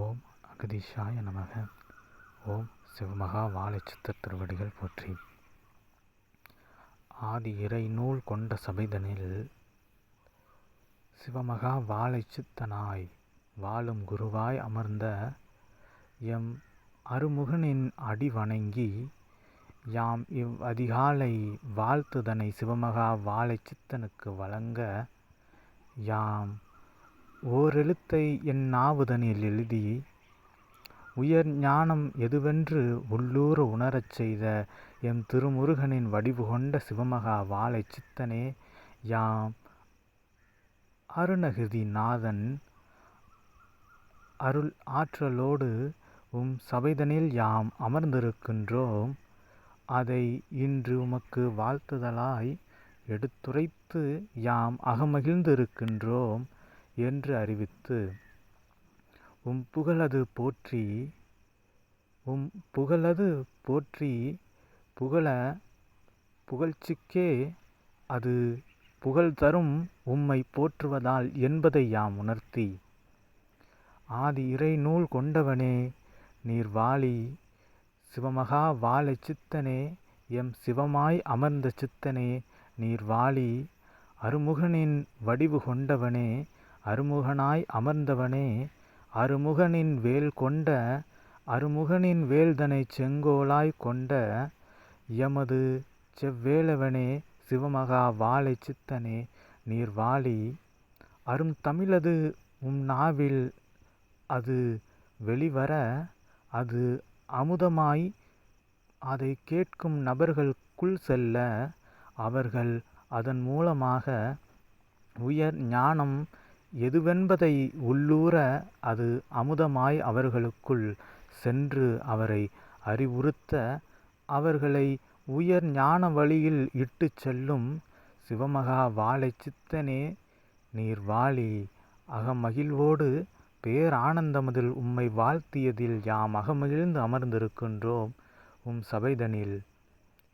ஓம் அகதிஷாய நமக. ஓம் சிவமகா வாழைச்சித்த திருவடிகள் போற்றி. ஆதி இறை நூல் கொண்ட சபைதனில் சிவமகா வாழைச்சித்தனாய் வாழும் குருவாய் அமர்ந்த எம் அருமுகனின் அடி வணங்கி யாம் இவ் அதிகாலை வாழ்த்துதனை சிவமகா வாழைச்சித்தனுக்கு வழங்க யாம் ஓரெழுத்தை என் நாவுதனில் எழுதி உயர் ஞானம் எதுவென்று உள்ளூர உணரச் செய்த எம் திருமுருகனின் வடிவு கொண்ட சிவமகா வாழை சித்தனே யாம் அருணகிரி நாதன் அருள் ஆற்றலோடு உம் சபைதனில் யாம் அமர்ந்திருக்கின்றோம். அதை இன்று உமக்கு வாழ்த்துதலாய் எடுத்துரைத்து யாம் அகமகிழ்ந்திருக்கின்றோம். என்று அறிவித்து உம் புகழது போற்றி உம் புகழது போற்றி புகழ புகழ்ச்சிக்கே அது புகழ் தரும் உம்மை போற்றுவதால் என்பதை யாம் உணர்த்தி ஆதி இறை நூல் கொண்டவனே நீர் வாளி சிவமகா வாழ சித்தனே எம் சிவமாய் அமர்ந்த சித்தனே நீர் வாளி அருமுகனின் வடிவு கொண்டவனே அருமுகனாய் அமர்ந்தவனே அருமுகனின் வேல் கொண்ட அருமுகனின் வேல்தனைச் செங்கோலாய் கொண்ட எமது செவ்வேலவனே சிவமகா வாழை சித்தனே நீர் வாழி. அரும் தமிழது உம் நாவில் அது வெளிவர அது அமுதமாய் அதை கேட்கும் நபர்களுக்குள் செல்ல அவர்கள் அதன் மூலமாக உயர் ஞானம் எதுவென்பதை உள்ளூர அது அமுதமாய் அவர்களுக்குள் சென்று அவரை அறிவுறுத்த அவர்களை உயர் ஞான வழியில் இட்டுச் செல்லும் சிவமகா வாழை சித்தனே நீர் வாழி. அகமகிழ்வோடு பேரானந்தமதில் உம்மை வாழ்த்தியதில் யாம் அகமகிழ்ந்து அமர்ந்திருக்கின்றோம். உம் சபைதனில்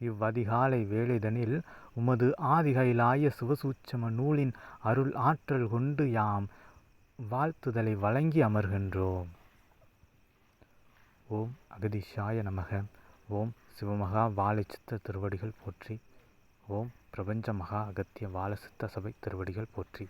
இவ்வதிகாலை வேளைதனில் உமது ஆதிகைலாய சிவசூட்சம நூலின் அருள் ஆற்றல் கொண்டு யாம் வாழ்த்துதலை வழங்கி அமர்கின்றோம். ஓம் அகதிஷாய நமக. ஓம் சிவமகா வாழைச்சித்த திருவடிகள் போற்றி. ஓம் பிரபஞ்ச மகா அகத்திய வாழசித்த சபை திருவடிகள் போற்றி.